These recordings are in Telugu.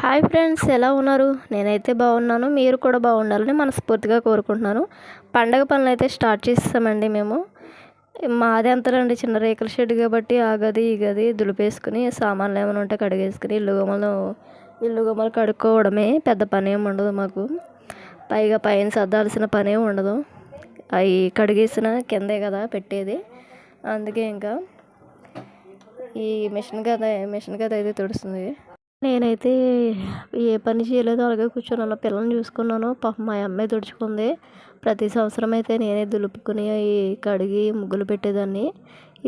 హాయ్ ఫ్రెండ్స్ ఎలా ఉన్నారు? నేనైతే బాగున్నాను మీరు కూడా బాగుండాలని మనస్ఫూర్తిగా కోరుకుంటున్నాను. పండగ పనులు అయితే స్టార్ట్ చేస్తామండి మేము. మాది అంతలండి చిన్న రేకుల షెడ్ కాబట్టి ఆ గది ఈ గది దులిపేసుకుని సామాన్లు ఏమైనా ఉంటే కడిగేసుకుని ఇల్లు గమ్మలు ఇల్లు గమ్మలు కడుక్కోవడమే పెద్ద పని ఏమి ఉండదు మాకు. పైగా పైన సర్దాల్సిన పని ఏమి ఉండదు. అవి కడిగేసిన కిందే కదా పెట్టేది. అందుకే ఇంకా ఈ మిషన్ గద మిషన్ గద అయితే తుడుస్తుంది. నేనైతే ఏ పని చేయలేదు అలాగే కూర్చొని పిల్లల్ని చూసుకున్నాను. పాపం మా అమ్మాయి తుడుచుకుంది. ప్రతి సంవత్సరం అయితే నేనే దులుపుకుని కడిగి ముగ్గులు పెట్టేదాన్ని.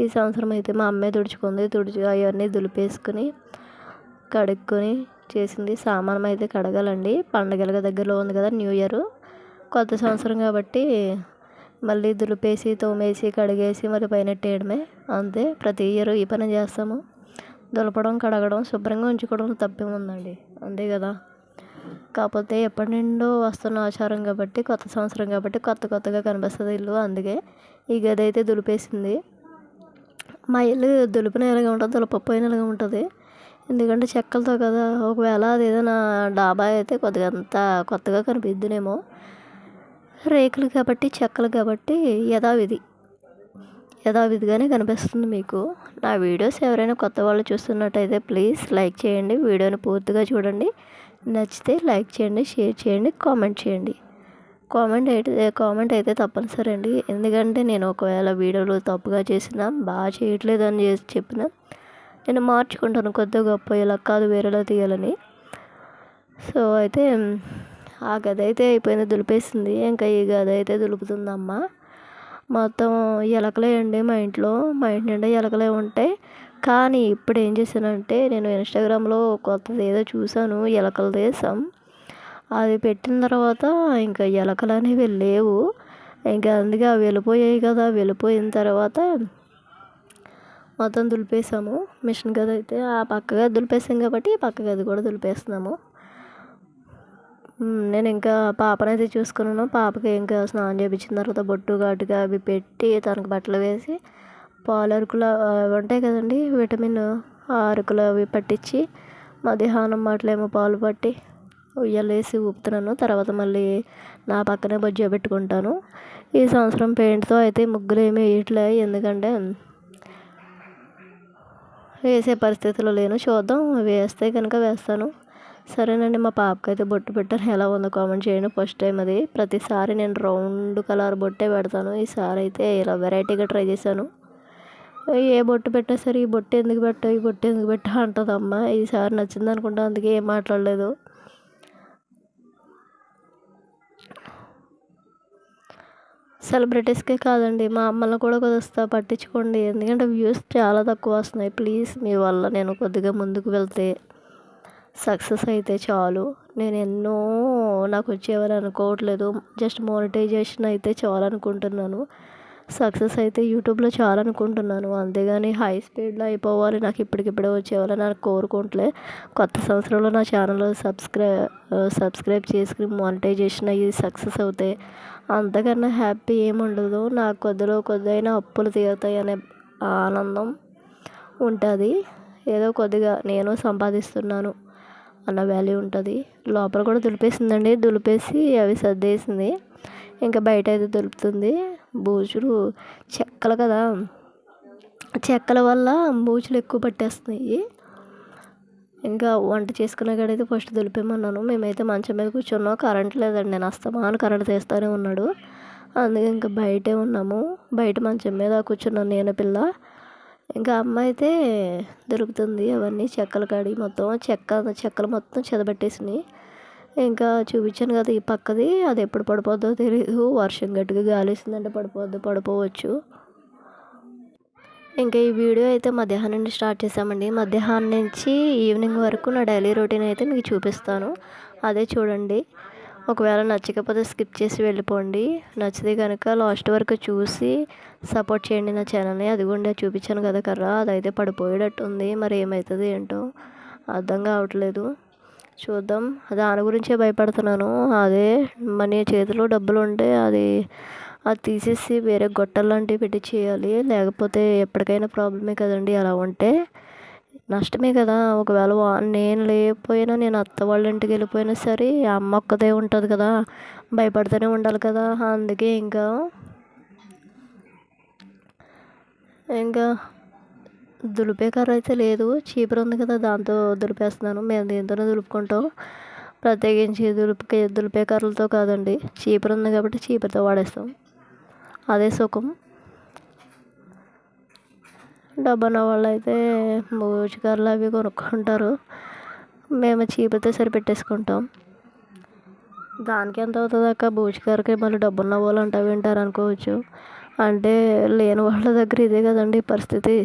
ఈ సంవత్సరం అయితే మా అమ్మాయి తుడుచుకుంది. తుడిచి అవన్నీ దులిపేసుకుని కడుక్కొని చేసింది. సామానం అయితే కడగాలండి. పండగలుగా దగ్గరలో ఉంది కదా న్యూ ఇయర్. కొత్త సంవత్సరం కాబట్టి మళ్ళీ దులిపేసి తోమేసి కడిగేసి మరి పైన వేయడమే అంతే. ప్రతి ఇయర్ ఈ పని చేస్తాము. దులపడం కడగడం శుభ్రంగా ఉంచుకోవడం తప్పేముందండి. అంతే కదా. కాకపోతే ఎప్పటి నుండో వస్తున్న ఆచారం కాబట్టి కొత్త సంవత్సరం కాబట్టి కొత్త కొత్తగా కనిపిస్తుంది ఇల్లు. అందుకే ఈ గది అయితే దులిపేసింది. మా ఇల్లు దులిపిన ఎలాగా ఉంటుంది? దులపపోయిన ఎలాగా ఉంటుంది? ఎందుకంటే చెక్కలతో కదా. ఒకవేళ అది ఏదైనా డాబా అయితే కొద్దిగా అంత కొత్తగా కనిపిద్దునేమో. రేకులు కాబట్టి చెక్కలు కాబట్టి యథావిధి. యథావిధిగానే కనిపిస్తుంది మీకు. నా వీడియోస్ ఎవరైనా కొత్త వాళ్ళు చూస్తున్నట్టయితే ప్లీజ్ లైక్ చేయండి. వీడియోని పూర్తిగా చూడండి. నచ్చితే లైక్ చేయండి షేర్ చేయండి కామెంట్ చేయండి. కామెంట్ అయితే కామెంట్ అయితే తప్పనిసరి అండి. ఎందుకంటే నేను ఒకవేళ వీడియోలు తప్పుగా చేసినా బాగా చేయట్లేదు అని చేసి చెప్పిన నేను మార్చుకుంటాను కొద్దిగా గొప్ప ఇలా కాదు వేరేలా తీయాలని. సో అయితే ఆ గది అయితే అయిపోయింది దులిపేసింది. ఇంకా ఈ గది అయితే దులుపుతుందమ్మా. మొత్తం ఎలకలే అండి మా ఇంట్లో. మా ఇంటి నిండా ఎలకలే ఉంటాయి. కానీ ఇప్పుడు ఏం చేశానంటే నేను ఇన్స్టాగ్రామ్లో కొత్తది ఏదో చూశాను ఎలకల దేశం. అది పెట్టిన తర్వాత ఇంకా ఎలకలు అనేవి లేవు. ఇంకా అందుకే అవి వెళ్ళిపోయాయి కదా. వెళ్ళిపోయిన తర్వాత మొత్తం దులిపేసాము. మిషన్ గది అయితే ఆ పక్కగా దులిపేసాం కాబట్టి ఈ పక్క గది కూడా దులిపేస్తున్నాము. నేను ఇంకా పాపనైతే చూసుకున్నాను. పాపకి ఇంకా స్నానం చేయించిన తర్వాత బొట్టు ఘాటుగా అవి పెట్టి తనకు బట్టలు వేసి పాలు అరుకులు ఉంటాయి కదండి విటమిన్ అరుకులు అవి పట్టించి మధ్యాహ్నం మాటలేమో పాలు పట్టి ఉయ్యలేసి ఊపుతున్నాను. తర్వాత మళ్ళీ నా పక్కనే బొజ్జ పెట్టుకుంటాను. ఈ సంవత్సరం పెయింట్తో అయితే ముగ్గులు ఏమీ వేయట్లే. ఎందుకంటే వేసే పరిస్థితిలో లేను. చూద్దాం. వేస్తే కనుక వేస్తాను. సరేనండి మా పాపకైతే బొట్టు పెట్టాను. ఎలా ఉందో కామెంట్ చేయండి. ఫస్ట్ టైం అది. ప్రతిసారి నేను రౌండ్ కలర్ బొట్టే పెడతాను. ఈసారి అయితే ఇలా వెరైటీగా ట్రై చేశాను. ఏ బొట్టు పెట్టా సరే ఈ బొట్టు ఎందుకు పెట్టా ఈ బొట్టు ఎందుకు పెట్టా అంటుంది అమ్మ ఈసారి నచ్చింది అనుకుంటా అందుకే ఏం మాట్లాడలేదు. సెలబ్రిటీస్కే కాదండి మా అమ్మలను కూడా కొద్దిస్తా పట్టించుకోండి. ఎందుకంటే వ్యూస్ చాలా తక్కువ వస్తున్నాయి. ప్లీజ్ మీ వల్ల నేను కొద్దిగా ముందుకు వెళ్తే సక్సెస్ అయితే చాలు. నేను ఎన్నో నాకు వచ్చేవని అనుకోవట్లేదు. జస్ట్ మోనిటైజేషన్ అయితే చాలు అనుకుంటున్నాను సక్సెస్ అయితే యూట్యూబ్లో చాలనుకుంటున్నాను. అంతేగాని హై స్పీడ్లో అయిపోవాలి. నాకు ఇప్పటికిప్పుడే వచ్చేవాళ్ళని నాకు కోరుకుంటలే. కొత్త సంవత్సరంలో నా ఛానల్ సబ్స్క్రై సబ్స్క్రైబ్ చేసుకుని మానిటైజేషన్ అయ్యి సక్సెస్ అవుతాయి అంతకన్నా హ్యాపీ ఏముండదు. నాకు కొద్దిలో కొద్దిగా అప్పులు తీరుతాయి అనే ఆనందం ఉంటుంది. ఏదో కొద్దిగా నేను సంపాదిస్తున్నాను. అన్న వ్యాల్యూ ఉంటుంది. లోపల కూడా దులిపేసిందండి. దులిపేసి అవి సర్దేసింది. ఇంకా బయట అయితే దులుపుతుంది. బూజులు చెక్కలు కదా. చెక్కల వల్ల బూజులు ఎక్కువ పట్టేస్తున్నాయి. ఇంకా వంట చేసుకునే కాడైతే ఫస్ట్ దులిపేమన్నాను మేమైతే మంచం మీద కూర్చున్నాం. కరెంట్ లేదండి. నేను అస్తమాను కరెంట్ తీస్తూనే ఉన్నాడు. అందుకే ఇంకా బయటే ఉన్నాము. బయట మంచం మీద కూర్చున్నాను నేను పిల్ల. ఇంకా అమ్మ అయితే దొరుకుతుంది అవన్నీ చెక్కలు కాడి మొత్తం చెక్క చెక్కలు మొత్తం చెదబెట్టేసినాయి. ఇంకా చూపించాను కదా ఈ పక్కది అది ఎప్పుడు పడిపోద్దో తెలియదు వర్షం గట్టిగా గాలేసిందంటే పడిపోద్దు పడిపోవచ్చు. ఇంకా ఈ వీడియో అయితే మధ్యాహ్నం నుండి స్టార్ట్ చేసామండి మధ్యాహ్నం నుంచి ఈవినింగ్ వరకు నా డైలీ రొటీన్ అయితే మీకు చూపిస్తాను. అదే చూడండి. ఒకవేళ నచ్చకపోతే స్కిప్ చేసి వెళ్ళిపోండి. నచ్చితే కనుక లాస్ట్ వరకు చూసి సపోర్ట్ చేయండి నా ఛానల్ని. అదిగోండి చూపించాను కదా కర్రా. అదైతే పడిపోయేటట్టు ఉంది మరి ఏమవుతుంది ఏంటో అర్థం కావట్లేదు. చూద్దాం. దాని గురించే భయపడుతున్నాను. అదే మన చేతిలో డబ్బులు ఉంటే అది అది తీసేసి వేరే గొట్టలు లాంటివి పెట్టి చేయాలి. లేకపోతే ఎప్పటికైనా ప్రాబ్లమే కదండి. అలా ఉంటే నష్టమే కదా. ఒకవేళ వా- నేను లేకపోయినా నేను అత్త వాళ్ళ ఇంటికి వెళ్ళిపోయినా సరే అమ్మ ఒక్కదే ఉంటుంది కదా. భయపడుతూనే ఉండాలి కదా. అందుకే ఇంకా ఇంకా దులిపే కర్ర అయితే లేదు. చీపురు ఉంది కదా దాంతో దులిపేస్తున్నాను. మేము దీంతోనే దులుపుకుంటాం. ప్రత్యేకించి దులుపుకే దులిపే కర్రలతో కాదండి. చీపురు ఉంది కాబట్టి చీపురుతో వాడేస్తాం. అదే సుఖం. డబ్బున్న వాళ్ళు అయితే మూచికర్రలు అవి కొనుక్కుంటారు. మేము చీపుతో సరిపెట్టేసుకుంటాం. దానికి ఎంత అవుతుంది అక్క? బూచికర్రకి మళ్ళీ డబ్బున్న వాళ్ళు అంటా వింటారు అనుకోవచ్చు. అంటే లేని వాళ్ళ దగ్గర ఇదే కదండి పరిస్థితి.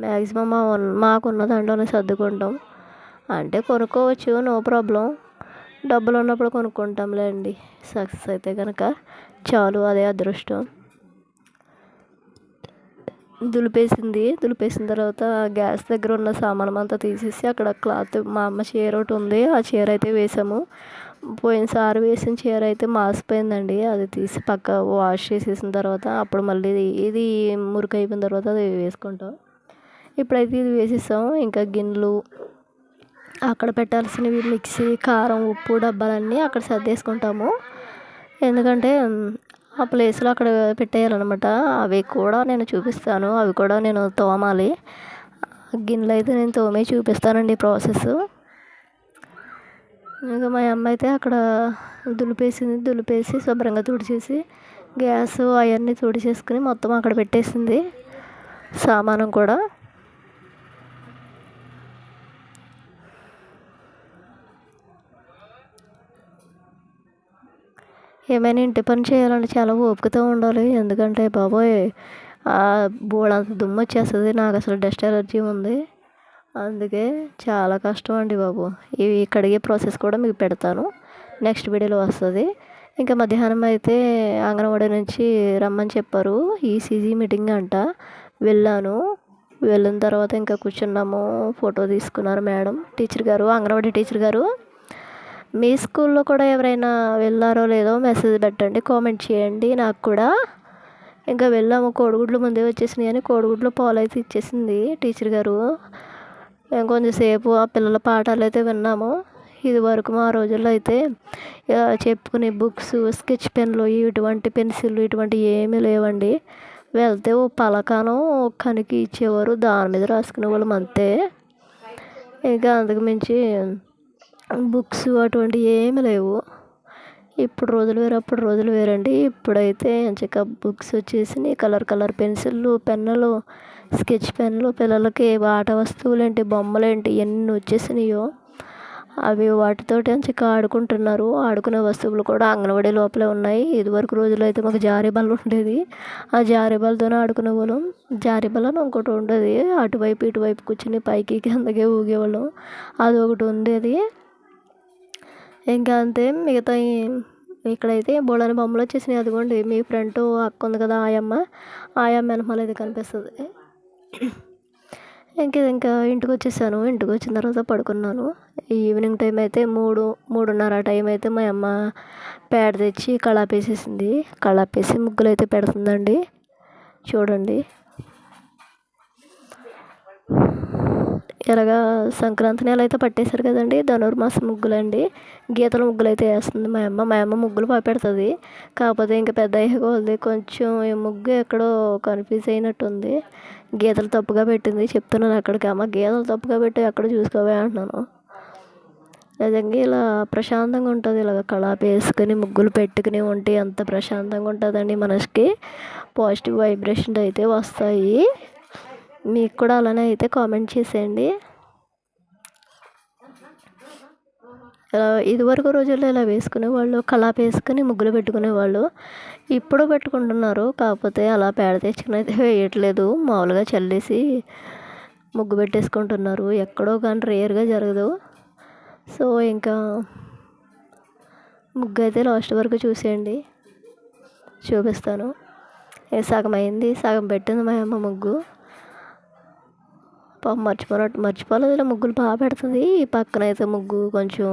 మ్యాక్సిమం మా మాకున్న దాంట్లోనే సర్దుకుంటాం. అంటే కొనుక్కోవచ్చు నో ప్రాబ్లం. డబ్బులు ఉన్నప్పుడు కొనుక్కుంటాంలేండి. సక్సెస్ అయితే కనుక చాలు అదే అదృష్టం. దులిపేసింది. దులిపేసిన తర్వాత గ్యాస్ దగ్గర ఉన్న సామానం అంతా తీసేసి అక్కడ క్లాత్ మా అమ్మ చీర ఒకటి ఉంది. ఆ చీర అయితే వేసాము. పోయినసారి వేసిన చీర అయితే మాసిపోయిందండి. అది తీసి పక్క వాష్ చేసేసిన తర్వాత అప్పుడు మళ్ళీ ఇది ఇది మురికి అయిపోయిన తర్వాత అది వేసుకుంటాం. ఇప్పుడైతే ఇది వేసేసాం. ఇంకా గిన్నెలు అక్కడ పెట్టాల్సినవి మిక్సీ కారం ఉప్పు డబ్బాలన్నీ అక్కడ సర్దేసుకుంటాము. ఎందుకంటే ఆ ప్లేస్లో అక్కడ పెట్టేయాలన్నమాట. అవి కూడా నేను చూపిస్తాను. అవి కూడా నేను తోమాలి. గిన్నెలు అయితే నేను తోమే చూపిస్తానండి ప్రాసెస్ ఇంకా మా అమ్మ అయితే అక్కడ దులిపేసింది. దులిపేసి శుభ్రంగా తుడిచేసి గ్యాస్ అవన్నీ తుడిచేసుకుని మొత్తం అక్కడ పెట్టేసింది. సామానం కూడా. ఏమైనా ఇంటి పని చేయాలంటే చాలా ఓపికతో ఉండాలి. ఎందుకంటే బాబోయ్ బోడంత దుమ్ము వచ్చేస్తుంది. నాకు అసలు డస్ట్ ఎలర్జీ ఉంది. అందుకే చాలా కష్టం అండి బాబు. ఇవి కడిగే ప్రాసెస్ కూడా మీకు పెడతాను. నెక్స్ట్ వీడియోలో వస్తుంది. ఇంకా మధ్యాహ్నం అయితే అంగన్వాడీ నుంచి రమ్మని చెప్పారు. ఈసీజీ మీటింగ్ అంట. వెళ్ళాను. వెళ్ళిన తర్వాత ఇంకా కూర్చున్నాము. ఫోటో తీసుకున్నారు మేడం. టీచర్ గారు అంగన్వాడీ టీచర్ గారు. మీ స్కూల్లో కూడా ఎవరైనా వెళ్ళారో లేదో మెసేజ్ పెట్టండి కామెంట్ చేయండి. నాకు కూడా ఇంకా వెళ్ళాము. కోడిగుడ్లు ముందే వచ్చేసినాయి అని కోడిగుడ్లు పాలు అయితే ఇచ్చేసింది టీచర్ గారు. మేము కొంచెంసేపు ఆ పిల్లల పాఠాలు అయితే విన్నాము. ఇది వరకు మా రోజుల్లో అయితే చెప్పుకునే బుక్స్ స్కెచ్ పెన్లు ఇటువంటి పెన్సిల్ ఇటువంటి ఏమీ లేవండి. వెళ్తే ఓ పలకాను కనికి ఇచ్చేవారు. దాని మీద రాసుకునే వాళ్ళం అంతే. ఇంకా అంతకు మించి బుక్స్ అటువంటి ఏమీ లేవు. ఇప్పుడు రోజులు వేరు అప్పుడు రోజులు వేరండి. ఇప్పుడైతే ఎంచక్క బుక్స్ వచ్చేసినాయి. కలర్ కలర్ పెన్సిళ్ళు పెన్నులు స్కెచ్ పెన్నులు పిల్లలకి ఆట వస్తువులేంటి బొమ్మలేంటి ఎన్ని వచ్చేసినాయో అవి వాటితోటి ఎంచక్క ఆడుకుంటున్నారు. ఆడుకునే వస్తువులు కూడా అంగన్వాడీ లోపలే ఉన్నాయి. ఇదివరకు రోజుల్లో అయితే మాకు జారీబల్ ఉండేది. ఆ జారీబల్తోనే ఆడుకునే వాళ్ళం. జారీ బల్ల అని ఇంకోటి ఉండేది. అటువైపు ఇటువైపు కూర్చుని పైకి కిందకి ఊగేవాళ్ళం. అది ఒకటి ఉండేది. ఇంకా అంతే మిగతా ఇక్కడైతే బోళని బొమ్మలు వచ్చేసినాయి. అదిగోండి మీ ఫ్రెండ్ అక్క ఉంది కదా ఆయమ్మ. ఆయమ్మ వెనకాల అయితే కనిపిస్తుంది. ఇంకా ఇంకా ఇంటికి వచ్చేసాను. ఇంటికి వచ్చిన తర్వాత పడుకున్నాను. ఈవినింగ్ టైం అయితే మూడు మూడున్నర టైం అయితే మా అమ్మ పేడ తెచ్చి కళాపేసేసింది. కళాపేసి ముగ్గులు అయితే పెడుతుందండి. చూడండి. ఇలాగా సంక్రాంతి నెల అయితే పట్టేశారు కదండి ధనుర్మాసం ముగ్గులండి. గీతల ముగ్గులు అయితే వేస్తుంది మా అమ్మ మా అమ్మ ముగ్గులు పాపెడుతుంది పెడుతుంది. కాకపోతే ఇంకా పెద్ద అయ్యే కొంచెం ఈ ముగ్గు ఎక్కడో కన్ఫ్యూజ్ అయినట్టు ఉంది గీతలు తప్పుగా పెట్టింది చెప్తున్నాను అక్కడికి. అమ్మ గీతలు తప్పుగా పెట్టి ఎక్కడ చూసుకోవే అంటున్నాను. నిజంగా ఇలా ప్రశాంతంగా ఉంటుంది ఇలాగ కళాపి వేసుకుని ముగ్గులు పెట్టుకుని ఉంటే ఎంత ప్రశాంతంగా ఉంటుందండి మనసుకి. పాజిటివ్ వైబ్రేషన్ అయితే వస్తాయి. మీకు కూడా అలానే అయితే కామెంట్ చేసేయండి. ఇలా ఇదివరకు రోజుల్లో ఇలా వేసుకునేవాళ్ళు కలాప వేసుకుని ముగ్గులు పెట్టుకునేవాళ్ళు ఇప్పుడు పెట్టుకుంటున్నారు. కాకపోతే అలా పేడ తెచ్చుకుని అయితే వేయట్లేదు. మామూలుగా చల్లేసి ముగ్గు పెట్టేసుకుంటున్నారు. ఎక్కడో కానీ రేర్గా జరగదు. సో ఇంకా ముగ్గు అయితే లాస్ట్ వరకు చూసేయండి. చూపిస్తాను. సగం అయింది? సగం పెట్టింది మా అమ్మ ముగ్గు. పాపం మర్చిపోనట్టు మర్చిపోలేదు ముగ్గులు బాగా పెడుతుంది. ఈ పక్కన అయితే ముగ్గు కొంచెం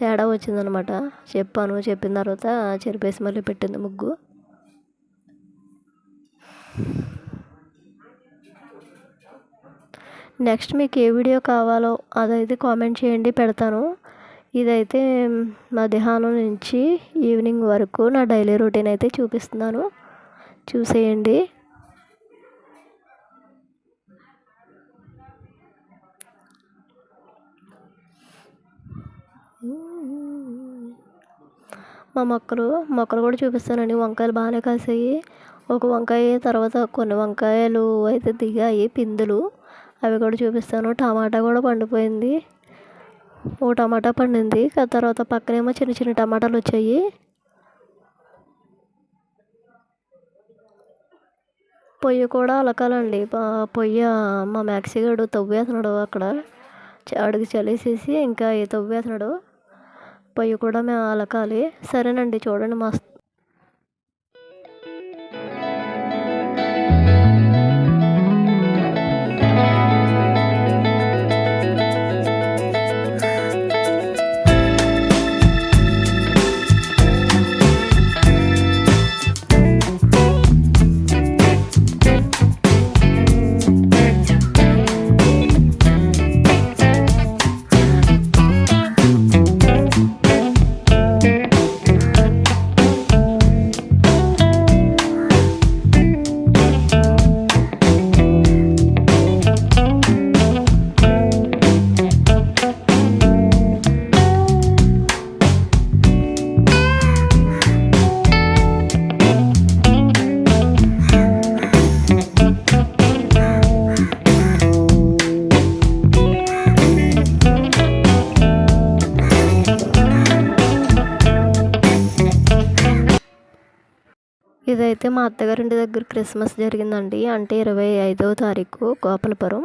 తేడా వచ్చిందనమాట. చెప్పాను చెప్పిన తర్వాత చెరిపేసి మళ్ళీ పెట్టింది ముగ్గు. నెక్స్ట్ మీకు ఏ వీడియో కావాలో అదైతే కామెంట్ చేయండి పెడతాను. ఇదైతే మధ్యాహ్నం నుంచి ఈవినింగ్ వరకు నా డైలీ రొటీన్ అయితే చూపిస్తున్నాను. చూసేయండి. మా మొక్కలు మొక్కలు కూడా చూపిస్తానండి. వంకాయలు బాగానే కాసాయి. ఒక వంకాయ తర్వాత కొన్ని వంకాయలు అయితే దిగాయి పిందులు. అవి కూడా చూపిస్తాను. టమాటా కూడా పండిపోయింది. ఓ టమాటా పండింది. తర్వాత పక్కనేమో చిన్న చిన్న టమాటాలు వచ్చాయి. పొయ్యి కూడా అలకాలండి. పొయ్యి మా మ్యాక్సీగాడు తవ్వేస్తున్నాడు అక్కడ. అడిగి చలేసేసి ఇంకా తవ్వేస్తున్నాడు. పొయ్యి కూడా మేము అలకాలి. సరేనండి చూడండి మస్తు అయితే మా అత్తగారింటి దగ్గర క్రిస్మస్ జరిగిందండి. అంటే ఇరవై ఐదవ తారీఖు గోపాలపురం.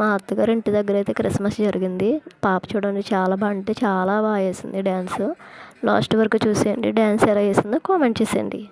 మా అత్తగారింటి దగ్గర అయితే క్రిస్మస్ జరిగింది. పాప చూడండి చాలా బాగా అంటే చాలా బాగా వేసింది డ్యాన్స్ లాస్ట్ వరకు చూసేయండి. డ్యాన్స్ ఎలా వేసిందో కామెంట్ చేసేయండి.